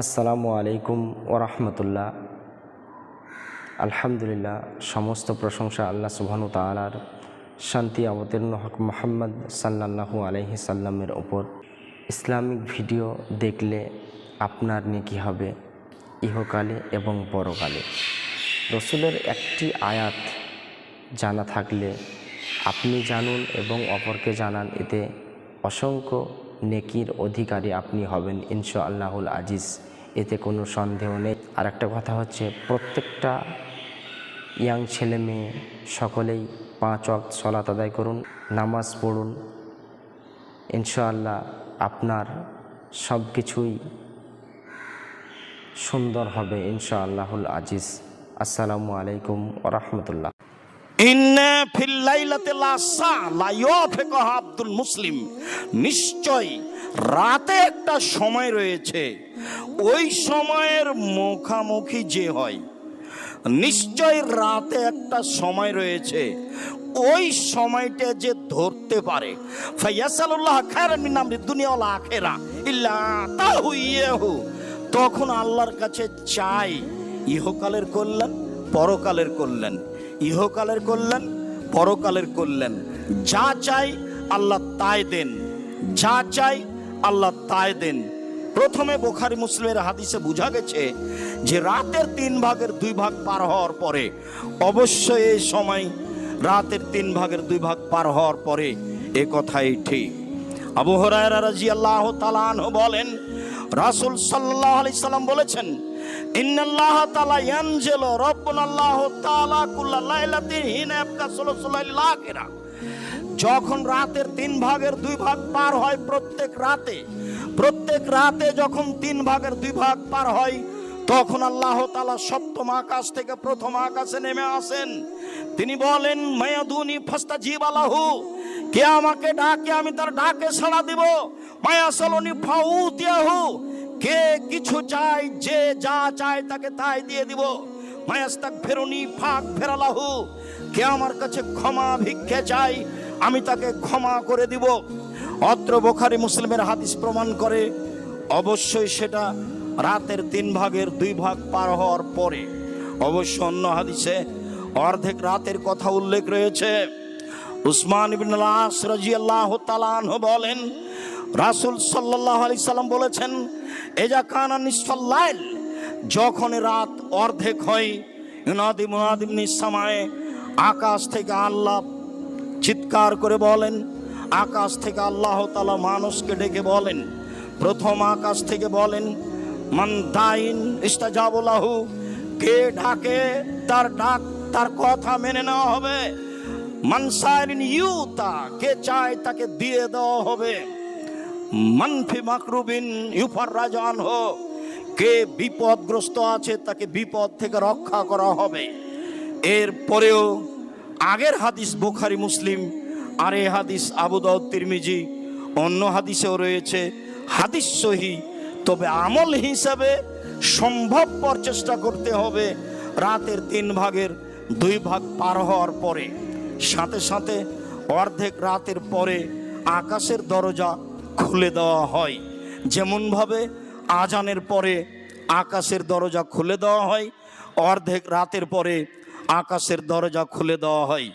আসসালামু আলাইকুম ওরহমতুল্লাহ আলহামদুলিল্লাহ, সমস্ত প্রশংসা আল্লাহ সুবহানু তাআলার। শান্তি অবতীর্ণ হক মোহাম্মদ সাল্লাল্লাহু আলাইহি সাল্লামের ওপর। ইসলামিক ভিডিও দেখলে আপনার নেকি হবে ইহকালে এবং পরকালে। রসুলের একটি আয়াত জানা থাকলে আপনি জানুন এবং অপরকে জানান। এতে অসংখ্য নেকির অধিকারী আপনি হবেন ইনশা আল্লাহুল আজিজ। এতে কোনো সন্দেহ নেই। আর একটা কথা হচ্ছে, প্রত্যেকটা ইয়াং ছেলে মেয়ে সকলেই পাঁচ ওয়াক্ত সলাত আদায় করুন, নামাজ পড়ুন। ইনশাআল্লাহ আপনার সব কিছুই সুন্দর হবে ইনশা আল্লাহুল আজিজ। আসসালামু আলাইকুম ওরহমতুল্লাহ ইন্নে ফিল লাইলাতে লা সা, লা ইউফিকুহা আব্দুল মুসলিম। নিশ্চয় রাতে একটা সময় রয়েছে, ওই সময়ের মুখামুখি যে হয়, নিশ্চয় রাতে একটা সময় রয়েছে, ওই সময়টা যে ধরতে পারে। মিন তখন আল্লাহর কাছে চাই, ইহকালের কল্যাণ, পরকালের কল্যাণ। ইহকালের কল্যাণ, পরকালের কল্যাণ। যা চাই আল্লাহ তাই দেন। যা চাই আল্লাহ তাই দেন। প্রথমে বোখারি মুসলিমের হাদিসে বোঝা গেছে যে রাতের তিন ভাগের দুই ভাগ পার হওয়ার পরে অবশ্যই এই সময় রাতের তিন ভাগের দুই ভাগ পার হওয়ার পরে এ কথাই ঠিক। আবু হরায়রা রাদিয়াল্লাহু তাআলা আনহু বলেন, রাসূল সাল্লাহ আলাইহি সাল্লাম বলেছেন ইন্নাল্লাহ কুল্লা যখন রাতের তিন ভাগের দুই ভাগ পার হয় প্রত্যেক রাতে প্রত্যেক রাতে যখন তিন ভাগের দুই ভাগ পার হয়, তখন আল্লাহ তালা সপ্তম আকাশ থেকে প্রথম আকাশে নেমে আসেন। তিনি বলেন, মায়াদুনি ফাস্তা জীব আলাহু কে আমাকে ডাকে, আমি তার ডাকে সাড়া দিব। মায়া সলনি ফাউতিয়াহু। কে কিছু চাই যে যা চায় তাকে তাই দিয়ে দিব। মায়াস্তাক ফেরুনি ফাঁক ফেরালাহু কে আমার কাছে ক্ষমা ভিক্ষে চাই আমি তাকে ক্ষমা করে দিব। অত্র বোখারি মুসলিমের হাদিস প্রমাণ করে, অবশ্যই সেটা রাতের তিন ভাগের দুই ভাগ পার হওয়ার পরে। অবশ্য অন্য হাদিসে অর্ধেক রাতের কথা উল্লেখ রয়েছে। উসমান ইবিন রাজিয়াল্লাহ তালানহ বলেন, রাসূল সাল্লাল্লাহু আলাইহি সাল্লাম বলেছেন এজা কানা নিসফাল যখন রাত অর্ধেক হয়, ইনাদি মুনাদিম নিসামায় আকাশ থেকে আল্লাহ চিৎকার করে বলেন, আকাশ থেকে আল্লাহ তালা মানুষকে ডেকে বলেন, প্রথম আকাশ থেকে বলেন, মান দাইন ইস্তাজাবুলাহু কে ডাকে, তার ডাক, তার কথা মেনে নেওয়া হবে। মানসাইরিন ইউতা কে চায় তাকে দিয়ে দেওয়া হবে। মানফি মাকরুবিন ইউফার রাজান হো। কে বিপদগ্রস্ত আছে তাকে বিপদ থেকে রক্ষা করা হবে। এরপরেও আগের হাদিস বোখারি, মুসলিম, আর এ হাদিস আবু দাউদ, তিরমিজি, অন্য হাদিসেও রয়েছে। হাদিস সহি, তবে আমল হিসাবে সম্ভবপর চেষ্টা করতে হবে রাতের তিন ভাগের দুই ভাগ পার হওয়ার পরে। সাথে সাথে অর্ধেক রাতের পরে আকাশের দরজা খুলে দেওয়া হয়। যেমনভাবে আজানের পরে আকাশের দরজা খুলে দেওয়া হয়, অর্ধেক রাতের পরে আকাশের দরজা খুলে দেওয়া হয়।